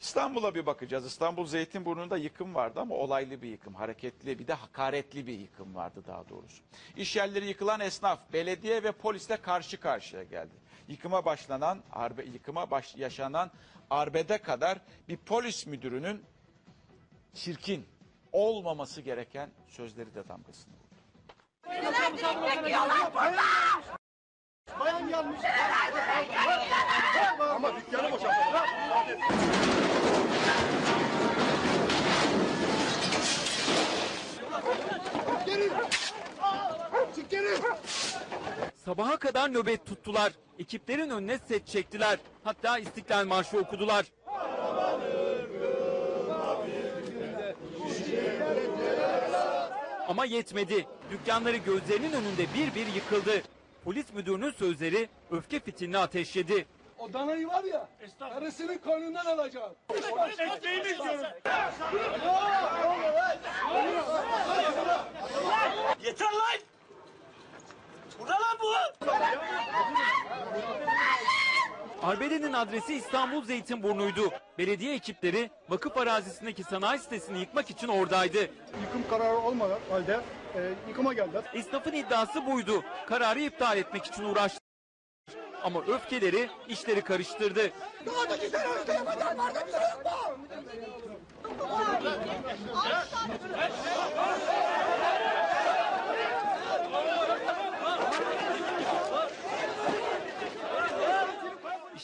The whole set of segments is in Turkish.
İstanbul'a bir bakacağız. İstanbul Zeytinburnu'nda yıkım vardı ama olaylı bir yıkım, hareketli bir de hakaretli bir yıkım vardı daha doğrusu. İş yerleri yıkılan esnaf, belediye ve polisle karşı karşıya geldi. Yıkıma başlanan, arbe, yıkıma baş, yaşanan arbede kadar bir polis müdürünün çirkin olmaması gereken sözleri de damgasını vurdu. Bayan Sabaha kadar nöbet tuttular. Ekiplerin önüne set çektiler. Hatta İstiklal Marşı okudular. Ama yetmedi. Dükkanları gözlerinin önünde bir bir yıkıldı. Polis müdürünün sözleri öfke fitilini ateşledi. O danayı var ya, karısını koynundan alacağım. Yeter lan! Burada lan bu! Arbedenin adresi İstanbul Zeytinburnu'ydu. Belediye ekipleri vakıf arazisindeki sanayi sitesini yıkmak için oradaydı. Yıkım kararı olmadan halde e, yıkıma geldiler. Esnafın iddiası buydu. Kararı iptal etmek için uğraştı. Ama öfkeleri işleri karıştırdı.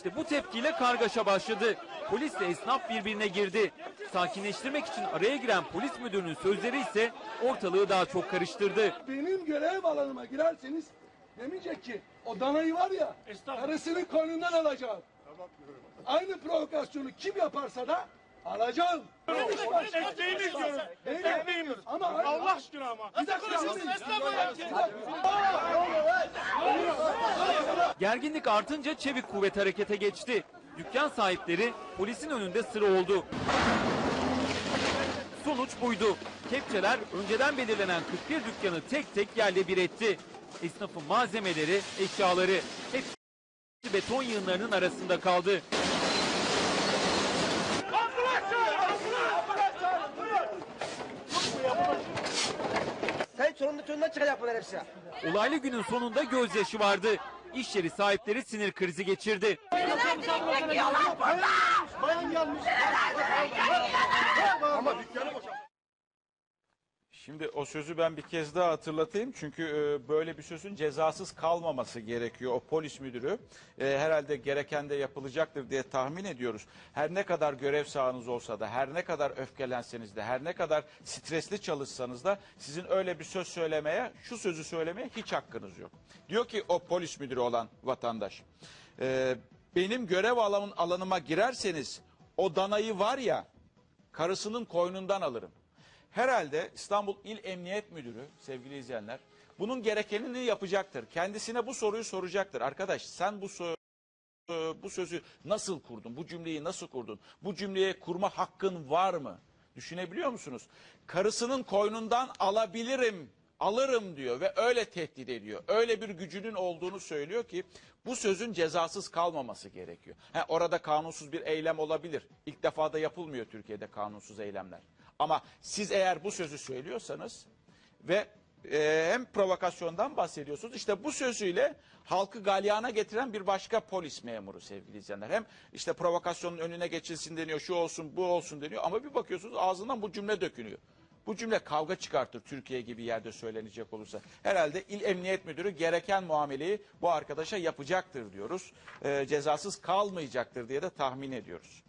İşte bu tepkiyle kargaşa başladı. Polisle esnaf birbirine girdi. Sakinleştirmek için araya giren polis müdürünün sözleri ise ortalığı daha çok karıştırdı. Benim görev alanıma girerseniz demeyecek ki o danayı var ya, karısını koynundan alacağım. Aynı provokasyonu kim yaparsa da alacağım. Ekmeğimi Ekmeğimi. Ama Allah aşkına ama. Bir dakika, konuşuyorsun? bir dakika. Esnaf ya. Gerginlik artınca çevik kuvvet harekete geçti. Dükkan sahipleri polisin önünde sıra oldu. Sonuç buydu. Kepçeler önceden belirlenen 41 dükkanı tek tek yerle bir etti. Esnafın malzemeleri, eşyaları hepsi beton yığınlarının arasında kaldı. Sen çorumda çorumdan çıkacak bunlar hepsi. Olaylı günün sonunda gözyaşı vardı. İş yeri sahipleri sinir krizi geçirdi. Ama. Şimdi o sözü ben bir kez daha hatırlatayım. Çünkü e, böyle bir sözün cezasız kalmaması gerekiyor. O polis müdürü e, herhalde gereken de yapılacaktır diye tahmin ediyoruz. Her ne kadar görev sahanız olsa da, her ne kadar öfkelenseniz de, her ne kadar stresli çalışsanız da sizin öyle bir söz söylemeye, şu sözü söylemeye hiç hakkınız yok. Diyor ki o polis müdürü olan vatandaş, e, benim görev alanım, alanıma girerseniz o danayı var ya, karısının koynundan alırım. Herhalde İstanbul İl Emniyet Müdürü sevgili izleyenler bunun gerekenini yapacaktır. Kendisine bu soruyu soracaktır. Arkadaş sen bu so- bu sözü nasıl kurdun? Bu cümleyi nasıl kurdun? Bu cümleye kurma hakkın var mı? Düşünebiliyor musunuz? Karısının koynundan alabilirim, alırım diyor ve öyle tehdit ediyor. Öyle bir gücünün olduğunu söylüyor ki bu sözün cezasız kalmaması gerekiyor. Ha, orada kanunsuz bir eylem olabilir. İlk defa da yapılmıyor Türkiye'de kanunsuz eylemler. Ama siz eğer bu sözü söylüyorsanız ve e, hem provokasyondan bahsediyorsunuz. İşte bu sözüyle halkı galyana getiren bir başka polis memuru sevgili izleyenler. Hem işte provokasyonun önüne geçilsin deniyor, şu olsun, bu olsun deniyor ama bir bakıyorsunuz ağzından bu cümle dökünüyor. Bu cümle kavga çıkartır Türkiye gibi yerde söylenecek olursa. Herhalde İl Emniyet Müdürü gereken muameleyi bu arkadaşa yapacaktır diyoruz. E, cezasız kalmayacaktır diye de tahmin ediyoruz.